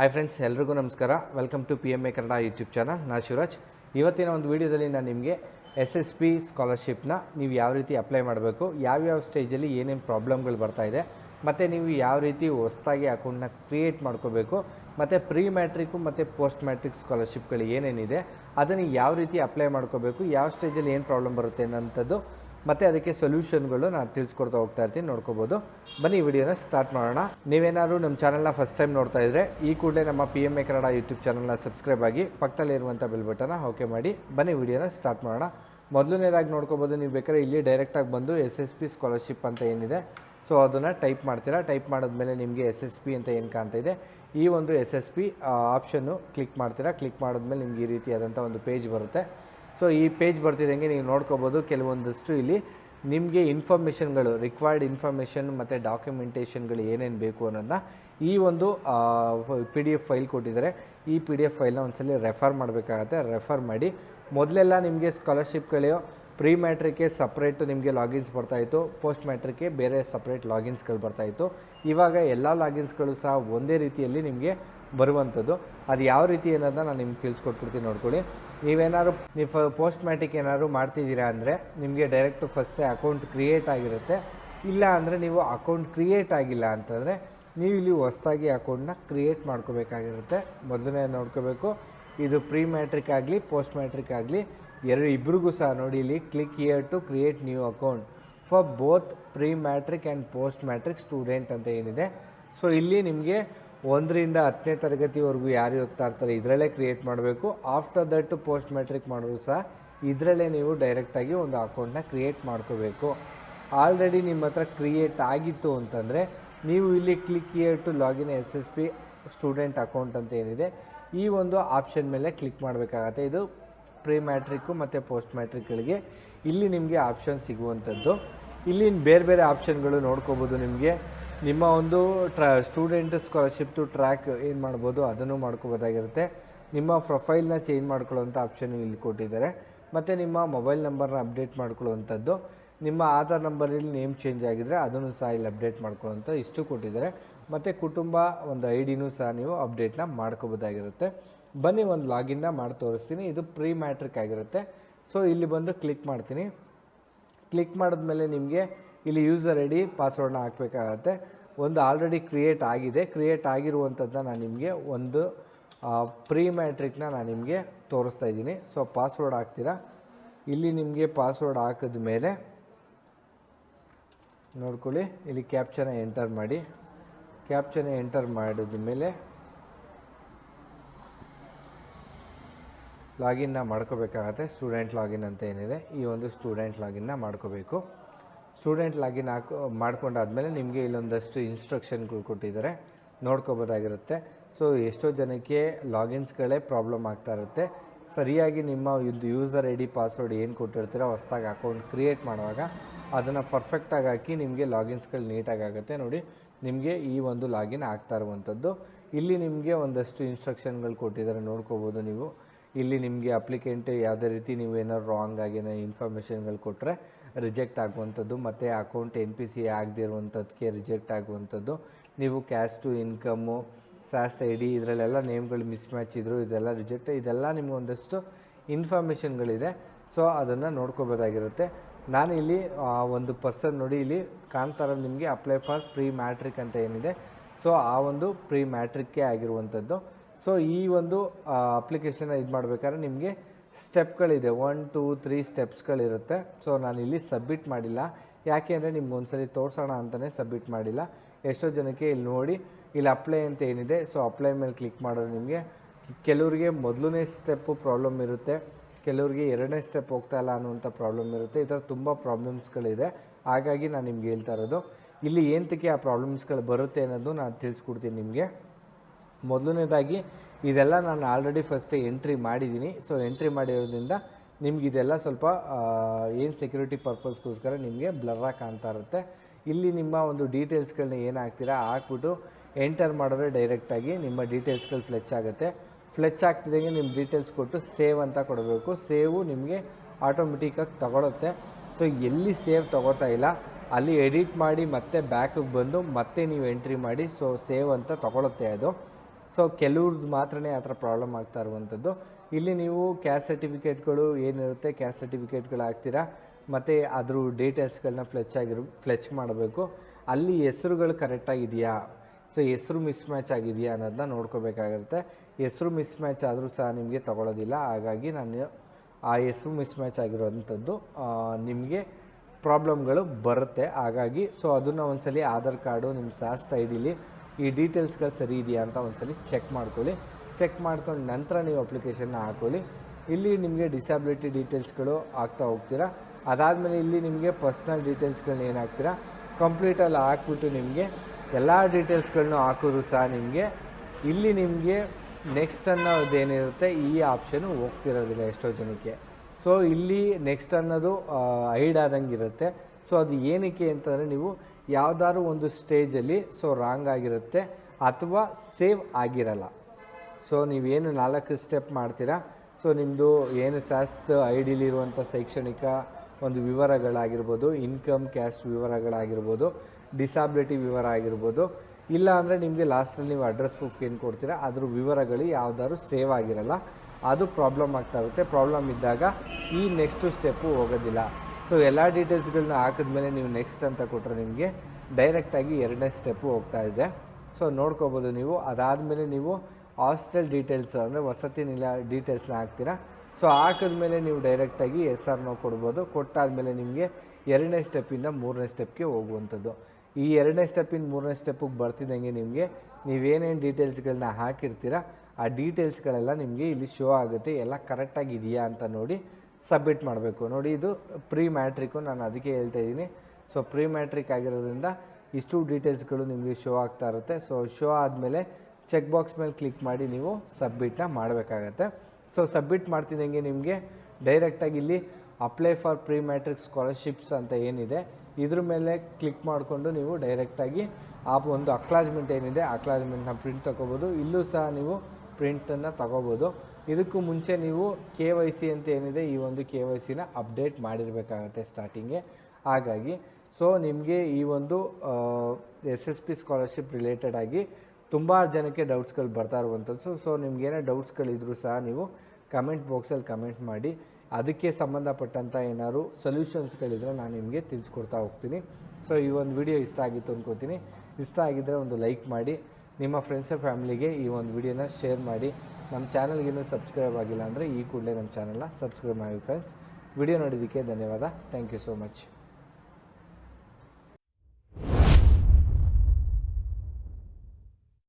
Hi friends ಎಲ್ರಿಗೂ ನಮಸ್ಕಾರ. Welcome to P M A Kannada YouTube channel ನಾ ಶಿವರಾಜ್. ಇವತ್ತಿನ ಒಂದು ವಿಡಿಯೋದಲ್ಲಿ ನಾನು ನಿಮಗೆ ಎಸ್ ಎಸ್ ಪಿ ಸ್ಕಾಲರ್ಶಿಪ್ನ ನೀವು ಯಾವ ರೀತಿ ಅಪ್ಲೈ ಮಾಡಬೇಕು, ಯಾವ್ಯಾವ ಸ್ಟೇಜಲ್ಲಿ ಏನೇನು ಪ್ರಾಬ್ಲಮ್ಗಳು ಬರ್ತಾ ಇದೆ, ಮತ್ತು ನೀವು ಯಾವ ರೀತಿ ಹೊಸದಾಗಿ ಅಕೌಂಟ್ನ ಕ್ರಿಯೇಟ್ ಮಾಡ್ಕೋಬೇಕು, ಮತ್ತು ಪ್ರೀ ಮ್ಯಾಟ್ರಿಕ್ಕು ಮತ್ತು ಪೋಸ್ಟ್ ಮ್ಯಾಟ್ರಿಕ್ ಸ್ಕಾಲರ್ಶಿಪ್ಗಳು ಏನೇನಿದೆ, ಅದನ್ನು ಯಾವ ರೀತಿ ಅಪ್ಲೈ ಮಾಡ್ಕೋಬೇಕು, ಯಾವ ಸ್ಟೇಜಲ್ಲಿ ಏನು ಪ್ರಾಬ್ಲಮ್ ಬರುತ್ತೆ ಅನ್ನೋಂಥದ್ದು ಮತ್ತು ಅದಕ್ಕೆ ಸೊಲ್ಯೂಷನ್ಗಳು ನಾನು ತಿಳಿಸ್ಕೊಡ್ತಾ ಹೋಗ್ತಾ ಇರ್ತೀನಿ, ನೋಡ್ಕೋಬೋದು. ಬನ್ನಿ ವಿಡಿಯೋನ ಸ್ಟಾರ್ಟ್ ಮಾಡೋಣ. ನೀವೇನಾದ್ರು ನಮ್ಮ ಚಾನಲ್ನ ಫಸ್ಟ್ ಟೈಮ್ ನೋಡ್ತಾ ಇದ್ದರೆ ಈ ಕೂಡಲೇ ನಮ್ಮ P M A Kannada YouTube ಚಾನಲ್ನ ಸಬ್ಸ್ಕ್ರೈಬ್ ಆಗಿ, ಪಕ್ಕದಲ್ಲಿ ಇರುವಂಥ ಬೆಲ್ ಬಟನ್ನ ಓಕೆ ಮಾಡಿ, ಬನ್ನಿ, ವಿಡಿಯೋನ ಸ್ಟಾರ್ಟ್ ಮಾಡೋಣ. ಮೊದಲನೇದಾಗಿ ನೋಡ್ಕೋಬೋದು, ನೀವು ಬೇಕಾದ್ರೆ ಇಲ್ಲಿ ಡೈರೆಕ್ಟಾಗಿ ಬಂದು ಎಸ್ ಎಸ್ ಪಿ ಸ್ಕಾಲರ್ಶಿಪ್ ಅಂತ ಏನಿದೆ ಸೊ ಅದನ್ನು ಟೈಪ್ ಮಾಡ್ತೀರಾ? ಟೈಪ್ ಮಾಡಿದ್ಮೇಲೆ ನಿಮಗೆ ಎಸ್ ಎಸ್ ಪಿ ಅಂತ ಏನು ಕಾಣ್ತಾ ಇದೆ ಈ ಒಂದು ಎಸ್ ಎಸ್ ಪಿ ಆಪ್ಷನ್ನು ಕ್ಲಿಕ್ ಮಾಡ್ತೀರಾ? ಕ್ಲಿಕ್ ಮಾಡಿದ್ಮೇಲೆ ನಿಮ್ಗೆ ಈ ರೀತಿಯಾದಂಥ ಒಂದು ಪೇಜ್ ಬರುತ್ತೆ. ಸೊ ಈ ಪೇಜ್ ಬರ್ತಿದ್ದಂಗೆ ನೀವು ನೋಡ್ಕೋಬೋದು. ಕೆಲವೊಂದಷ್ಟು ಇಲ್ಲಿ ನಿಮಗೆ ಇನ್ಫಾರ್ಮೇಷನ್ಗಳು ರಿಕ್ವೈರ್ಡ್ ಇನ್ಫಾರ್ಮೇಷನ್ ಮತ್ತು ಡಾಕ್ಯುಮೆಂಟೇಷನ್ಗಳು ಏನೇನು ಬೇಕು ಅನ್ನೋದನ್ನ ಈ ಒಂದು ಪಿ ಡಿ ಎಫ್ ಫೈಲ್ ಕೊಟ್ಟಿದ್ದಾರೆ. ಈ ಪಿ ಡಿ ಎಫ್ ಫೈಲ್ನ ಒಂದ್ಸಲಿ ರೆಫರ್ ಮಾಡಬೇಕಾಗತ್ತೆ. ರೆಫರ್ ಮಾಡಿ. ಮೊದಲೆಲ್ಲ ನಿಮಗೆ ಸ್ಕಾಲರ್ಶಿಪ್ಗಳು ಪ್ರೀ ಮ್ಯಾಟ್ರಿಕ್ಗೆ ಸಪ್ರೇಟು ನಿಮಗೆ ಲಾಗಿನ್ಸ್ ಬರ್ತಾಯಿತ್ತು ಪೋಸ್ಟ್ ಮ್ಯಾಟ್ರಿಕ್ಗೆ ಬೇರೆ ಸಪ್ರೇಟ್ ಲಾಗಿನ್ಸ್ಗಳು ಬರ್ತಾಯಿತ್ತು ಇವಾಗ ಎಲ್ಲ ಲಾಗಿನ್ಸ್ಗಳು ಸಹ ಒಂದೇ ರೀತಿಯಲ್ಲಿ ನಿಮಗೆ ಬರುವಂಥದ್ದು. ಅದು ಯಾವ ರೀತಿ ಅನ್ನೋದನ್ನ ನಾನು ನಿಮ್ಗೆ ತಿಳಿಸ್ಕೊಟ್ಬಿಡ್ತೀನಿ ನೋಡ್ಕೊಳ್ಳಿ. ನೀವೇನಾದ್ರು ನೀವು ಪೋಸ್ಟ್ ಮ್ಯಾಟಿಕ್ ಏನಾದ್ರು ಮಾಡ್ತಿದ್ದೀರಾ ಅಂದರೆ ನಿಮಗೆ ಡೈರೆಕ್ಟು ಫಸ್ಟೇ ಅಕೌಂಟ್ ಕ್ರಿಯೇಟ್ ಆಗಿರುತ್ತೆ. ಇಲ್ಲ ಅಂದರೆ ನೀವು ಅಕೌಂಟ್ ಕ್ರಿಯೇಟ್ ಆಗಿಲ್ಲ ಅಂತಂದರೆ ನೀವು ಇಲ್ಲಿ ಹೊಸ್ದಾಗಿ ಅಕೌಂಟ್ನ ಕ್ರಿಯೇಟ್ ಮಾಡ್ಕೋಬೇಕಾಗಿರುತ್ತೆ. ಮೊದಲನೇ ನೋಡ್ಕೋಬೇಕು. ಇದು ಪ್ರೀ ಮ್ಯಾಟ್ರಿಕ್ ಆಗಲಿ ಪೋಸ್ಟ್ ಮ್ಯಾಟ್ರಿಕ್ ಆಗಲಿ, ಎರಡು ಇಬ್ಬರಿಗೂ ಸಹ ನೋಡಿ ಇಲ್ಲಿ click here to create new account for both pre matric and post matric student ಅಂತ ಏನಿದೆ. ಸೊ ಇಲ್ಲಿ ನಿಮಗೆ ಒಂದರಿಂದ ಹತ್ತನೇ ತರಗತಿವರೆಗೂ ಯಾರು ಓದ್ತಾ ಇರ್ತಾರೆ, ಇದರಲ್ಲೇ ಕ್ರಿಯೇಟ್ ಮಾಡಬೇಕು. ಆಫ್ಟರ್ ದಟ್ ಪೋಸ್ಟ್ ಮ್ಯಾಟ್ರಿಕ್ ಮಾಡಿದ್ರು ಸಹ ಇದರಲ್ಲೇ ನೀವು ಡೈರೆಕ್ಟಾಗಿ ಒಂದು ಅಕೌಂಟನ್ನ ಕ್ರಿಯೇಟ್ ಮಾಡ್ಕೋಬೇಕು. ಆಲ್ರೆಡಿ ನಿಮ್ಮ ಹತ್ರ ಕ್ರಿಯೇಟ್ ಆಗಿತ್ತು ಅಂತಂದರೆ ನೀವು ಇಲ್ಲಿ click here to login S S P student account ಅಂತ ಏನಿದೆ, ಈ ಒಂದು ಆಪ್ಷನ್ ಮೇಲೆ ಕ್ಲಿಕ್ ಮಾಡಬೇಕಾಗತ್ತೆ. ಇದು ಪ್ರೀ ಮ್ಯಾಟ್ರಿಕ್ಕು ಮತ್ತು ಪೋಸ್ಟ್ ಮ್ಯಾಟ್ರಿಕ್ಗಳಿಗೆ ಇಲ್ಲಿ ನಿಮಗೆ ಆಪ್ಷನ್ ಸಿಗುವಂಥದ್ದು. ಇಲ್ಲಿ ಬೇರೆ ಬೇರೆ ಆಪ್ಷನ್ಗಳು ನೋಡ್ಕೋಬೋದು ನಿಮಗೆ. ನಿಮ್ಮ ಒಂದು ಟ್ರಾ ಸ್ಟೂಡೆಂಟ್ ಸ್ಕಾಲರ್ಶಿಪ್ದು ಟ್ರ್ಯಾಕ್ ಏನು ಮಾಡ್ಬೋದು, ಅದನ್ನು ಮಾಡ್ಕೋಬೋದಾಗಿರುತ್ತೆ. ನಿಮ್ಮ ಪ್ರೊಫೈಲ್ನ ಚೇಂಜ್ ಮಾಡ್ಕೊಳ್ಳೋವಂಥ ಆಪ್ಷನ್ ಇಲ್ಲಿ ಕೊಟ್ಟಿದ್ದಾರೆ. ಮತ್ತು ನಿಮ್ಮ ಮೊಬೈಲ್ ನಂಬರ್ನ ಅಪ್ಡೇಟ್ ಮಾಡ್ಕೊಳ್ಳುವಂಥದ್ದು ನಿಮ್ಮ ಆಧಾರ್ ನಂಬರಲ್ಲಿ ನೇಮ್ ಚೇಂಜ್ ಆಗಿದರೆ ಅದನ್ನು ಸಹ ಇಲ್ಲಿ ಅಪ್ಡೇಟ್ ಮಾಡ್ಕೊಳ್ಳೋಂಥ ಇಷ್ಟು ಕೊಟ್ಟಿದ್ದಾರೆ. ಮತ್ತು ಕುಟುಂಬ ಒಂದು ಐ ಡಿನೂ ಸಹ ನೀವು ಅಪ್ಡೇಟ್ನ ಮಾಡ್ಕೋಬೋದಾಗಿರುತ್ತೆ. ಬನ್ನಿ ಒಂದು ಲಾಗಿನ್ನ ಮಾಡಿ ತೋರಿಸ್ತೀನಿ. ಇದು ಪ್ರೀ ಮ್ಯಾಟ್ರಿಕ್ ಆಗಿರುತ್ತೆ. ಸೊ ಇಲ್ಲಿ ಬಂದು ಕ್ಲಿಕ್ ಮಾಡ್ತೀನಿ. ಕ್ಲಿಕ್ ಮಾಡಿದ್ಮೇಲೆ ನಿಮಗೆ ಇಲ್ಲಿ ಯೂಸರ್ ಐ ಡಿ ಪಾಸ್ವರ್ಡ್ನ ಹಾಕಬೇಕಾಗತ್ತೆ. ಒಂದು ಆಲ್ರೆಡಿ ಕ್ರಿಯೇಟ್ ಆಗಿದೆ. ಕ್ರಿಯೇಟ್ ಆಗಿರುವಂಥದ್ದನ್ನ ನಾನು ನಿಮಗೆ ಒಂದು ಪ್ರೀ ಮ್ಯಾಟ್ರಿಕ್ನ ನಾನು ನಿಮಗೆ ತೋರಿಸ್ತಾ ಇದ್ದೀನಿ. ಸೊ ಪಾಸ್ವರ್ಡ್ ಹಾಕ್ತೀರಾ? ಇಲ್ಲಿ ನಿಮಗೆ ಪಾಸ್ವರ್ಡ್ ಹಾಕಿದ ಮೇಲೆ ನೋಡ್ಕೊಳ್ಳಿ. ಇಲ್ಲಿ ಕ್ಯಾಪ್ಚನ ಎಂಟರ್ ಮಾಡಿ. ಕ್ಯಾಪ್ಚನ ಎಂಟರ್ ಮಾಡಿದ ಮೇಲೆ ಲಾಗಿನ್ನ ಮಾಡ್ಕೋಬೇಕಾಗತ್ತೆ. ಸ್ಟೂಡೆಂಟ್ ಲಾಗಿನ್ ಅಂತ ಏನಿದೆ? ಈ ಒಂದು ಸ್ಟೂಡೆಂಟ್ ಲಾಗಿನ್ನ ಮಾಡ್ಕೋಬೇಕು. ಸ್ಟೂಡೆಂಟ್ ಲಾಗಿನ್ ಹಾಕೋ ಮಾಡ್ಕೊಂಡಾದ್ಮೇಲೆ ನಿಮಗೆ ಇಲ್ಲೊಂದಷ್ಟು ಇನ್ಸ್ಟ್ರಕ್ಷನ್ಗಳು ಕೊಟ್ಟಿದ್ದಾರೆ. ನೋಡ್ಕೋಬೋದಾಗಿರುತ್ತೆ. ಸೊ ಎಷ್ಟೋ ಜನಕ್ಕೆ ಲಾಗಿನ್ಸ್ಗಳೇ ಪ್ರಾಬ್ಲಮ್ ಆಗ್ತಾ ಇರುತ್ತೆ. ಸರಿಯಾಗಿ ನಿಮ್ಮ ಇದು ಯೂಸರ್ ಐ ಡಿ ಪಾಸ್ವರ್ಡ್ ಏನು ಕೊಟ್ಟಿರ್ತೀರೋ ಹೊಸ್ದಾಗಿ ಅಕೌಂಟ್ ಕ್ರಿಯೇಟ್ ಮಾಡುವಾಗ ಅದನ್ನು ಪರ್ಫೆಕ್ಟಾಗಿ ಹಾಕಿ ನಿಮಗೆ ಲಾಗಿನ್ಸ್ಗಳು ನೀಟಾಗಿ ಆಗುತ್ತೆ. ನೋಡಿ, ನಿಮಗೆ ಈ ಒಂದು ಲಾಗಿನ್ ಆಗ್ತಾ ಇರುವಂಥದ್ದು. ಇಲ್ಲಿ ನಿಮಗೆ ಒಂದಷ್ಟು ಇನ್ಸ್ಟ್ರಕ್ಷನ್ಗಳು ಕೊಟ್ಟಿದ್ದಾರೆ. ನೋಡ್ಕೋಬೋದು ನೀವು. ಇಲ್ಲಿ ನಿಮಗೆ ಅಪ್ಲಿಕೆಂಟ್ ಯಾವುದೇ ರೀತಿ ನೀವು ಏನಾದ್ರು ರಾಂಗ್ ಆಗಿ ಇನ್ಫಾರ್ಮೇಷನ್ಗಳು ಕೊಟ್ಟರೆ ರಿಜೆಕ್ಟ್ ಆಗುವಂಥದ್ದು ಮತ್ತು ಅಕೌಂಟ್ ಎನ್ ಪಿ ಸಿ ಆಗದಿರುವಂಥದ್ದಕ್ಕೆ ರಿಜೆಕ್ಟ್ ಆಗುವಂಥದ್ದು. ನೀವು cash to income caste I D ಇದರಲ್ಲೆಲ್ಲ ನೇಮ್ಗಳು ಮಿಸ್ ಮ್ಯಾಚ್ ಇದ್ದರು ಇದೆಲ್ಲ ರಿಜೆಕ್ಟ್, ಇದೆಲ್ಲ ನಿಮ್ಗೆ ಒಂದಷ್ಟು ಇನ್ಫಾರ್ಮೇಷನ್ಗಳಿದೆ. ಸೊ ಅದನ್ನು ನೋಡ್ಕೋಬೋದಾಗಿರುತ್ತೆ. ನಾನು ಇಲ್ಲಿ ಒಂದು ಪರ್ಸನ್ ನೋಡಿ ಇಲ್ಲಿ ಕಾಣ್ತಾರ ನಿಮಗೆ ಅಪ್ಲೈ ಫಾರ್ ಪ್ರೀ ಮ್ಯಾಟ್ರಿಕ್ ಅಂತ ಏನಿದೆ. ಸೊ ಆ ಒಂದು ಪ್ರೀ ಮ್ಯಾಟ್ರಿಕ್ಕೇ ಆಗಿರುವಂಥದ್ದು. ಸೊ ಈ ಒಂದು ಅಪ್ಲಿಕೇಶನ್ ಇದು ಮಾಡಬೇಕಾದ್ರೆ ನಿಮಗೆ ಸ್ಟೆಪ್ಗಳಿದೆ. ಒನ್ ಟೂ ತ್ರೀ ಸ್ಟೆಪ್ಸ್ಗಳಿರುತ್ತೆ. ಸೊ ನಾನು ಇಲ್ಲಿ ಸಬ್ಮಿಟ್ ಮಾಡಿಲ್ಲ. ಯಾಕೆ ಅಂದರೆ ನಿಮ್ಗೆ ಒಂದ್ಸರಿ ತೋರಿಸೋಣ ಅಂತಲೇ ಸಬ್ಮಿಟ್ ಮಾಡಿಲ್ಲ. ಎಷ್ಟೋ ಜನಕ್ಕೆ ಇಲ್ಲಿ ನೋಡಿ, ಇಲ್ಲಿ ಅಪ್ಲೈ ಅಂತ ಏನಿದೆ. ಸೊ ಅಪ್ಲೈ ಮೇಲೆ ಕ್ಲಿಕ್ ಮಾಡಿದ್ರೆ ನಿಮಗೆ. ಕೆಲವರಿಗೆ ಮೊದಲನೇ ಸ್ಟೆಪ್ಪು ಪ್ರಾಬ್ಲಮ್ ಇರುತ್ತೆ. ಕೆಲವರಿಗೆ ಎರಡನೇ ಸ್ಟೆಪ್ ಹೋಗ್ತಾ ಇಲ್ಲ ಅನ್ನುವಂಥ ಪ್ರಾಬ್ಲಮ್ ಇರುತ್ತೆ. ಈ ಥರ ತುಂಬ ಪ್ರಾಬ್ಲಮ್ಸ್ಗಳಿದೆ ಹಾಗಾಗಿ ನಾನು ನಿಮ್ಗೆ ಹೇಳ್ತಾ ಇರೋದು. ಇಲ್ಲಿ ಏನಕ್ಕೆ ಆ ಪ್ರಾಬ್ಲಮ್ಸ್ಗಳು ಬರುತ್ತೆ ಅನ್ನೋದು ನಾನು ತಿಳಿಸ್ಕೊಡ್ತೀನಿ ನಿಮಗೆ. ಮೊದಲನೇದಾಗಿ ಇದೆಲ್ಲ ನಾನು ಆಲ್ರೆಡಿ ಫಸ್ಟ್ ಎಂಟ್ರಿ ಮಾಡಿದ್ದೀನಿ. ಸೊ ಎಂಟ್ರಿ ಮಾಡಿರೋದ್ರಿಂದ ನಿಮ್ಗೆ ಇದೆಲ್ಲ ಸ್ವಲ್ಪ ಏನು ಸೆಕ್ಯೂರಿಟಿ ಪರ್ಪಸ್ಗೋಸ್ಕರ ನಿಮಗೆ ಬ್ಲರ್ರಾಗಿ ಕಾಣ್ತಾ ಇರುತ್ತೆ. ಇಲ್ಲಿ ನಿಮ್ಮ ಒಂದು ಡೀಟೇಲ್ಸ್ಗಳನ್ನ ಏನು ಹಾಕ್ತೀರಾ, ಹಾಕ್ಬಿಟ್ಟು ಎಂಟರ್ ಮಾಡಿದ್ರೆ ಡೈರೆಕ್ಟಾಗಿ ನಿಮ್ಮ ಡೀಟೇಲ್ಸ್ಗಳು ಫ್ಲೆಚ್ ಆಗುತ್ತೆ. ಫ್ಲೆಚ್ ಆಗ್ತಿದ್ದಂಗೆ ನಿಮ್ಮ ಡೀಟೇಲ್ಸ್ ಕೊಟ್ಟು ಸೇವ್ ಅಂತ ಕೊಡಬೇಕು. ಸೇವು ನಿಮಗೆ ಆಟೋಮೆಟಿಕ್ಕಾಗಿ ತಗೊಳುತ್ತೆ. ಸೊ ಎಲ್ಲಿ ಸೇವ್ ತೊಗೋತಾ ಇಲ್ಲ, ಅಲ್ಲಿ ಎಡಿಟ್ ಮಾಡಿ ಮತ್ತೆ ಬ್ಯಾಕಿಗೆ ಬಂದು ಮತ್ತೆ ನೀವು ಎಂಟ್ರಿ ಮಾಡಿ ಸೊ ಸೇವ್ ಅಂತ ತೊಗೊಳುತ್ತೆ ಅದು. ಸೊ ಕೆಲವ್ರದ್ದು ಮಾತ್ರನೇ ಆ ಥರ ಪ್ರಾಬ್ಲಮ್ ಆಗ್ತಾ ಇರುವಂಥದ್ದು. ಇಲ್ಲಿ ನೀವು ಕ್ಯಾಸ್ಟ್ ಸರ್ಟಿಫಿಕೇಟ್ಗಳು ಏನಿರುತ್ತೆ, ಕ್ಯಾಸ್ಟ್ ಸರ್ಟಿಫಿಕೇಟ್ಗಳು ಹಾಕ್ತೀರಾ, ಮತ್ತು ಅದ್ರ ಡೀಟೇಲ್ಸ್ಗಳನ್ನ ಫ್ಲೆಚ್ ಆಗಿರೋ, ಫ್ಲೆಚ್ ಮಾಡಬೇಕು. ಅಲ್ಲಿ ಹೆಸರುಗಳು ಕರೆಕ್ಟಾಗಿದೆಯಾ ಸೊ ಹೆಸರು ಮಿಸ್ ಮ್ಯಾಚ್ ಆಗಿದೆಯಾ ಅನ್ನೋದನ್ನ ನೋಡ್ಕೋಬೇಕಾಗಿರುತ್ತೆ ಹೆಸರು ಮಿಸ್ ಮ್ಯಾಚ್ ಆದರೂ ಸಹ ನಿಮಗೆ ತಗೊಳ್ಳೋದಿಲ್ಲ ಹಾಗಾಗಿ ನಾನು ಆ ಹೆಸರು ಮಿಸ್ ಮ್ಯಾಚ್ ಆಗಿರೋವಂಥದ್ದು ನಿಮಗೆ ಪ್ರಾಬ್ಲಮ್ಗಳು ಬರುತ್ತೆ. ಹಾಗಾಗಿ, ಸೊ ಅದನ್ನು ಒಂದ್ಸಲಿ ಆಧಾರ್ ಕಾರ್ಡು ನಿಮ್ಮ ಸಾಸ್ತಾ ಐ ಡಿಲಿ ಈ ಡೀಟೇಲ್ಸ್ಗಳು ಸರಿ ಇದೆಯಾ ಅಂತ ಒಂದ್ಸಲಿ ಚೆಕ್ ಮಾಡ್ಕೊಳ್ಳಿ. ಚೆಕ್ ಮಾಡ್ಕೊಂಡು ನಂತರ ನೀವು ಅಪ್ಲಿಕೇಶನ್ನ ಹಾಕೊಳ್ಳಿ. ಇಲ್ಲಿ ನಿಮಗೆ ಡಿಸಬಿಲಿಟಿ ಡೀಟೇಲ್ಸ್ಗಳು ಆಗ್ತಾ ಹೋಗ್ತೀರಾ? ಅದಾದಮೇಲೆ ಇಲ್ಲಿ ನಿಮಗೆ ಪರ್ಸ್ನಲ್ ಡೀಟೇಲ್ಸ್ಗಳನ್ನ ಏನು ಹಾಕ್ತೀರಾ? ಕಂಪ್ಲೀಟಲ್ಲಿ ಹಾಕ್ಬಿಟ್ಟು ನಿಮಗೆ ಎಲ್ಲ ಡೀಟೇಲ್ಸ್ಗಳನ್ನೂ ಹಾಕಿದ್ರು ಸಹ ನಿಮಗೆ. ಇಲ್ಲಿ ನಿಮಗೆ ನೆಕ್ಸ್ಟ್ ಅನ್ನೋದೇನಿರುತ್ತೆ ಈ ಆಪ್ಷನು ಹೋಗ್ತಿರೋದಿಲ್ಲ ಎಷ್ಟೋ ಜನಕ್ಕೆ. ಸೊ ಇಲ್ಲಿ ನೆಕ್ಸ್ಟ್ ಅನ್ನೋದು ಐಡ್ ಆದಂಗೆ ಇರುತ್ತೆ. ಸೊ ಅದು ಏನಕ್ಕೆ ಅಂತಂದರೆ ನೀವು ಯಾವ್ದಾದ್ರು ಒಂದು ಸ್ಟೇಜಲ್ಲಿ ಸೊ ರಾಂಗ್ ಆಗಿರುತ್ತೆ ಅಥವಾ ಸೇವ್ ಆಗಿರಲ್ಲ. ಸೊ ನೀವೇನು ನಾಲ್ಕು ಸ್ಟೆಪ್ ಮಾಡ್ತೀರಾ? ಸೊ ನಿಮ್ಮದು ಏನು ಶಾಸ್ತ್ರ ಐ ಡಿಲಿರುವಂಥ ಶೈಕ್ಷಣಿಕ ಒಂದು ವಿವರಗಳಾಗಿರ್ಬೋದು, ಇನ್ಕಮ್ ಕ್ಯಾಸ್ಟ್ ವಿವರಗಳಾಗಿರ್ಬೋದು, ಡಿಸಾಬಿಲಿಟಿ ವಿವರ ಆಗಿರ್ಬೋದು, ಇಲ್ಲ ಅಂದರೆ ನಿಮಗೆ ಲಾಸ್ಟಲ್ಲಿ ನೀವು ಅಡ್ರೆಸ್ ಪ್ರೂಫ್ ಏನು ಕೊಡ್ತೀರಾ, ಅದ್ರ ವಿವರಗಳು ಯಾವುದಾದ್ರು ಸೇವ್ ಆಗಿರಲ್ಲ. ಅದು ಪ್ರಾಬ್ಲಮ್ ಆಗ್ತಾ ಇರುತ್ತೆ. ಪ್ರಾಬ್ಲಮ್ ಇದ್ದಾಗ ಈ ನೆಕ್ಸ್ಟು ಸ್ಟೆಪ್ಪು ಹೋಗೋದಿಲ್ಲ. ಸೊ ಎಲ್ಲ ಡೀಟೇಲ್ಸ್ಗಳನ್ನ ಹಾಕಿದ್ಮೇಲೆ ನೀವು ನೆಕ್ಸ್ಟ್ ಅಂತ ಕೊಟ್ಟರೆ ನಿಮಗೆ ಡೈರೆಕ್ಟಾಗಿ ಎರಡನೇ ಸ್ಟೆಪ್ಪು ಹೋಗ್ತಾ ಇದೆ. ಸೊ ನೋಡ್ಕೋಬೋದು ನೀವು. ಅದಾದಮೇಲೆ ನೀವು ಹಾಸ್ಟೆಲ್ ಡೀಟೇಲ್ಸ್ ಅಂದರೆ ವಸತಿ ನಿಲ ಡೀಟೇಲ್ಸ್ನ ಹಾಕ್ತೀರಾ. ಸೊ ಹಾಕಿದ್ಮೇಲೆ ನೀವು ಡೈರೆಕ್ಟಾಗಿ ಎಸ್ ಆರ್ ನೋ ಕೊಡ್ಬೋದು. ಕೊಟ್ಟಾದಮೇಲೆ ನಿಮಗೆ ಎರಡನೇ ಸ್ಟೆಪ್ಪಿಂದ ಮೂರನೇ ಸ್ಟೆಪ್ಗೆ ಹೋಗುವಂಥದ್ದು. ಈ ಎರಡನೇ ಸ್ಟೆಪ್ಪಿಂದ ಮೂರನೇ ಸ್ಟೆಪ್ಪಿಗೆ ಬರ್ತಿದ್ದಂಗೆ ನಿಮಗೆ ನೀವೇನೇನು ಡೀಟೇಲ್ಸ್ಗಳನ್ನ ಹಾಕಿರ್ತೀರ, ಆ ಡೀಟೇಲ್ಸ್ಗಳೆಲ್ಲ ನಿಮಗೆ ಇಲ್ಲಿ ಶೋ ಆಗುತ್ತೆ. ಎಲ್ಲ ಕರೆಕ್ಟಾಗಿ ಇದೆಯಾ ಅಂತ ನೋಡಿ ಸಬ್ಮಿಟ್ ಮಾಡಬೇಕು. ನೋಡಿ, ಇದು ಪ್ರೀ ಮ್ಯಾಟ್ರಿಕ್ಕು ನಾನು ಅದಕ್ಕೆ ಹೇಳ್ತಾ ಇದ್ದೀನಿ. ಸೊ ಪ್ರೀ ಮ್ಯಾಟ್ರಿಕ್ ಆಗಿರೋದ್ರಿಂದ ಇಷ್ಟು ಡೀಟೇಲ್ಸ್ಗಳು ನಿಮಗೆ ಶೋ ಆಗ್ತಾ ಇರುತ್ತೆ. ಸೊ ಶೋ ಆದಮೇಲೆ ಚೆಕ್ ಬಾಕ್ಸ್ ಮೇಲೆ ಕ್ಲಿಕ್ ಮಾಡಿ ನೀವು ಸಬ್ಮಿಟ್ನ ಮಾಡಬೇಕಾಗತ್ತೆ. ಸೊ ಸಬ್ಮಿಟ್ ಮಾಡ್ತಿದ್ದಂಗೆ ನಿಮಗೆ ಡೈರೆಕ್ಟಾಗಿ ಇಲ್ಲಿ apply for pre matric scholarships ಅಂತ ಏನಿದೆ, ಇದ್ರ ಮೇಲೆ ಕ್ಲಿಕ್ ಮಾಡಿಕೊಂಡು ನೀವು ಡೈರೆಕ್ಟಾಗಿ ಆ ಒಂದು ಅಕ್ಲಾಜ್ಮೆಂಟ್ ಏನಿದೆ ಅಕ್ಲಾಜ್ಮೆಂಟ್ನ ಪ್ರಿಂಟ್ ತೊಗೋಬೋದು. ಇಲ್ಲೂ ಸಹ ನೀವು ಪ್ರಿಂಟನ್ನು ತಗೋಬೋದು. ಇದಕ್ಕೂ ಮುಂಚೆ ನೀವು ಕೆ ವೈ ಸಿ ಅಂತ ಏನಿದೆ ಈ ಒಂದು ಕೆ ವೈ ಸಿನ ಅಪ್ಡೇಟ್ ಮಾಡಿರಬೇಕಾಗತ್ತೆ ಸ್ಟಾರ್ಟಿಂಗೆ ಹಾಗಾಗಿ ಸೊ ನಿಮಗೆ ಈ ಒಂದು S S P scholarship related ಆಗಿ ತುಂಬ ಜನಕ್ಕೆ ಡೌಟ್ಸ್ಗಳು ಬರ್ತಾ ಇರುವಂಥದ್ದು. ಸೊ ನಿಮ್ಗೇನೇ ಡೌಟ್ಸ್ಗಳಿದ್ರು ಸಹ ನೀವು ಕಮೆಂಟ್ ಬಾಕ್ಸಲ್ಲಿ ಕಮೆಂಟ್ ಮಾಡಿ, ಅದಕ್ಕೆ ಸಂಬಂಧಪಟ್ಟಂಥ ಏನಾದ್ರು ಸೊಲ್ಯೂಷನ್ಸ್ಗಳಿದ್ರೆ ನಾನು ನಿಮಗೆ ತಿಳಿಸ್ಕೊಡ್ತಾ ಹೋಗ್ತೀನಿ. ಸೊ ಈ ಒಂದು ವಿಡಿಯೋ ಇಷ್ಟ ಆಗಿತ್ತು ಅಂದ್ಕೋತೀನಿ ಇಷ್ಟ ಆಗಿದ್ದರೆ ಒಂದು ಲೈಕ್ ಮಾಡಿ, ನಿಮ್ಮ ಫ್ರೆಂಡ್ಸ್ ಫ್ಯಾಮಿಲಿಗೆ ಈ ಒಂದು ವಿಡಿಯೋನ ಶೇರ್ ಮಾಡಿ. ನಮ್ಮ ಚಾನಲ್ಗಿನ್ನೂ ಸಬ್ಸ್ಕ್ರೈಬ್ ಆಗಿಲ್ಲ ಅಂದರೆ ಈ ಕೂಡಲೇ ನಮ್ಮ ಚಾನಲ್ನ ಸಬ್ಸ್ಕ್ರೈಬ್ ಮಾಡಿ ಫ್ರೆಂಡ್ಸ್ ವಿಡಿಯೋ ನೋಡಿದ್ದಕ್ಕೆ ಧನ್ಯವಾದ. Thank you so much